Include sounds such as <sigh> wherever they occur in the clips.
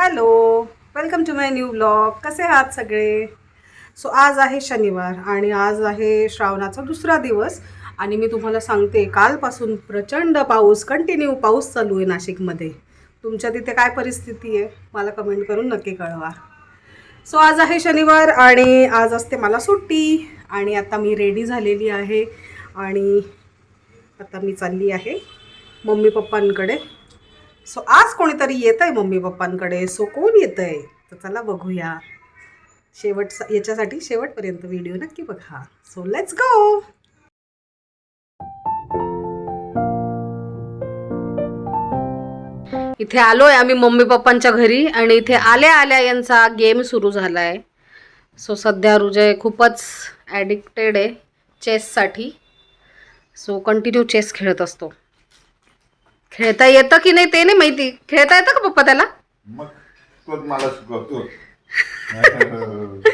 Hello welcome to my new blog कसे आहात सगळे? सो आज आहे शनिवार आणि आज आहे श्रावणाचा दुसरा दिवस आणि मी तुम्हाला सांगते कालपासून प्रचंड पाऊस कंटिन्यू पाऊस चालू आहे नाशिकमध्ये. तुमच्या तिथे काय परिस्थिती आहे? मला कमेंट करून नक्की कळवा. सो आज आहे शनिवार आणि आज असते मला सुट्टी आणि आता मी रेडी झालेली आहे आणि आता मी चालली आहे मम्मी पप्पांकडे सो आज कोणीतरी येत आहे मम्मी पप्पांकडे. सो कोण येत आहे तर चला बघूया. शेवट याच्यासाठी शेवटपर्यंत व्हिडिओ नक्की बघा. सो लेट्स गो इथे आलोय आम्ही मम्मी पप्पांच्या घरी आणि इथे आल्या आल्या यांचा गेम सुरू झाला आहे सो सध्या रुजय खूपच ॲडिक्टेड आहे चेससाठी सो कंटिन्यू चेस खेळत असतो. खेळता येतं की नाही ते नाही माहिती. खेळता येतं का पप्पा त्याला? मग तोच मला शिकवतो. <laughs>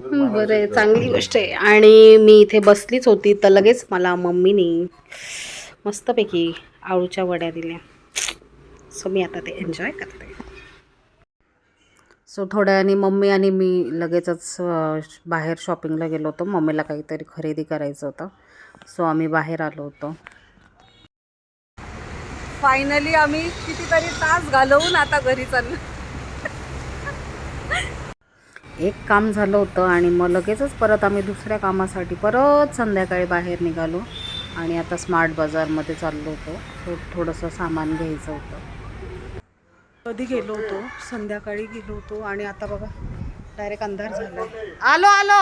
बरं आहे. चांगली गोष्ट आहे. आणि मी इथे बसलीच होती तर लगेच मला मम्मीने मस्तपैकी आळूच्या वड्या दिल्या. सो मी आता ते एन्जॉय करते. सो थोड्या वेळाने मम्मी आणि मी लगेचच अं, बाहेर शॉपिंगला गेलो होतो. मम्मीला काहीतरी खरेदी करायचं होतं. सो आम्ही बाहेर आलो होतो. फायनली आम्ही कितीतरी तास घालवून आता घरी चाललो. एक काम झालं होतं आणि मग लगेचच परत आम्ही दुसऱ्या कामासाठी परत संध्याकाळी बाहेर निघालो आणि आता स्मार्ट बाजारमध्ये चाललो होतो. थो थोडंसं सामान घ्यायचं होतं. कधी गेलो होतो? संध्याकाळी गेलो होतो आणि आता बघा डायरेक्ट अंधार झाला आलो आलो!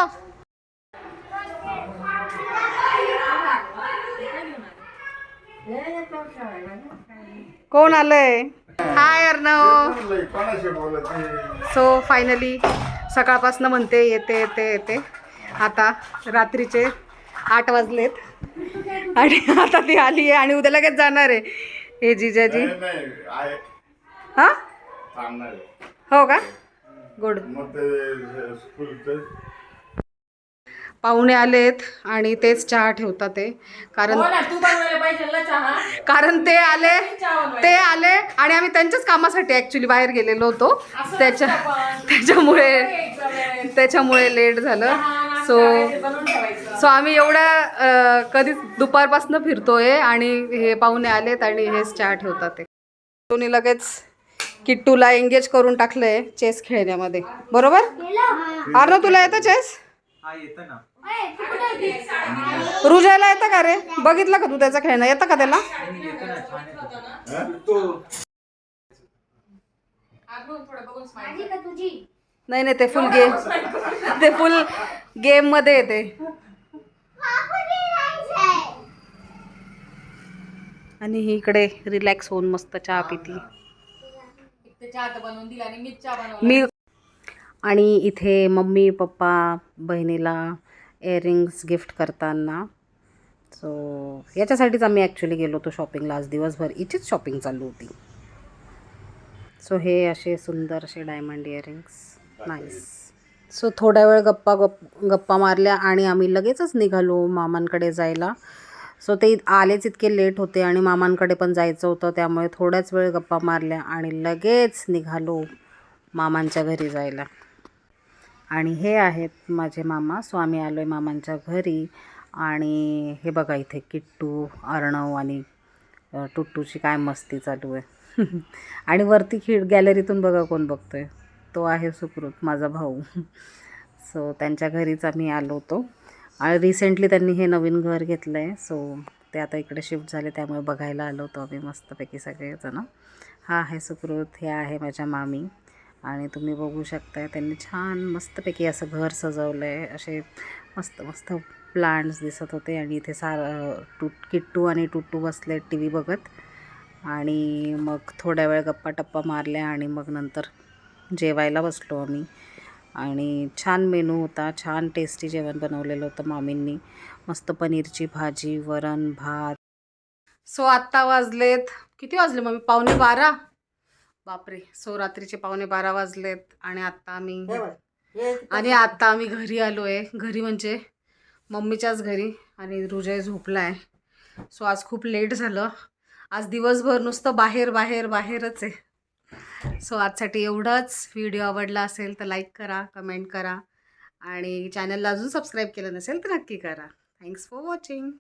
कोण आलंय? हाय अर्णव. सो फायनली सकाळपासून म्हणते येते येते येते. आता रात्रीचे आठ वाजलेत. आणि आता ती आली आहे आणि उद्या लगेच जाणार आहे. हे जिजाजी हा हां? हो का? गुड पाहुणे आलेत आणि तेच चहा ठेवतात ते. कारण कारण ते आले ते आले आणि आम्ही त्यांच्याच कामासाठी ॲक्च्युली बाहेर गेलेलो होतो. त्याच्या त्याच्यामुळे त्याच्यामुळे लेट झालं. सो सो आम्ही एवढ्या अ, कधीच दुपारपासून फिरतोय आणि हे पाहुणे आलेत आणि हेच चहा ठेवतात ते. कोणी लगेच किट्टूला एंगेज करून टाकलंय चेस खेळण्यामध्ये. बरोबर? अरे तुला येतं चेस रुजायला येतं का रे? बघितलं का तू त्याचं खेळणं? येतं का त्याला? नाही नाही ते फुल गेम ते फुल गेममध्ये येते आणि ही इकडे रिलॅक्स होऊन मस्त चहा पिती. मी आणि इथे मम्मी पप्पा बहिणीला इयरिंग्स गिफ्ट करताना. सो याच्यासाठीच आम्ही ॲक्च्युली गेलो होतो शॉपिंगला आज दिवसभर इथेच शॉपिंग चालू होती. सो हे असे सुंदर असे डायमंड इयरिंग्स नाईस सो थोड्या वेळ गप्पा गप गप्पा मारल्या आणि आम्ही लगेचच निघालो मामांकडे जायला. सो ते आलेच इतके लेट होते आणि मामांकडे पण जायचं होतं त्यामुळे थोड्याच वेळ गप्पा मारल्या आणि लगेच निघालो मामांच्या घरी जायला. आणि हे आहेत माझे मामा सो आम्ही आलो आहे मामांच्या घरी. आणि हे बघा इथे किट्टू अर्णव आणि टुट्टूची काय मस्ती चालू आहे. <laughs> आणि वरती खिड गॅलरीतून बघा कोण बघतो आहे तो आहे सुकृत माझा भाऊ. <laughs> सो त्यांच्या घरीच आम्ही आलो होतो. आणि रिसेंटली त्यांनी हे नवीन घर घेतलं आहे सो ते आता इकडे शिफ्ट झाले त्यामुळे बघायला आलो होतो आम्ही मस्तपैकी सगळेजणं. हा आहे सुकृत हे आहे माझ्या मामी. आणि तुम्ही बघू शकताय त्यांनी छान मस्तपैकी असं घर सजवलं आहे असे मस्त मस्त प्लांट्स दिसत होते आणि इथे सार टू किट्टू आणि टुट्टू बसले टी व्ही बघत. आणि मग थोड्या वेळ गप्पा टप्पा मारल्या आणि मग नंतर जेवायला बसलो आम्ही. आणि छान मेनू होता छान टेस्टी जेवण बनवलेलं होतं मामींनी. मस्त पनीरची भाजी वरण भात. सो आत्ता वाजलेत किती वाजले मम्मी? पावणे बारा? बापरे सो रात्रीचे पावणे बारा वाजलेत आणि आत्ता आम्ही आणि आत्ता आम्ही घरी आलो आहे घरी म्हणजे मम्मीच्याच घरी आणि रुजय झोपला आहे सो आज खूप लेट झालं. आज दिवसभर नुसतं बाहेर बाहेर बाहेरच आहे. सो आजसाठी एवढंच. व्हिडिओ आवडला असेल तर लाईक करा कमेंट करा आणि चॅनलला अजून सबस्क्राईब केलं नसेल तर नक्की करा. Thanks for watching.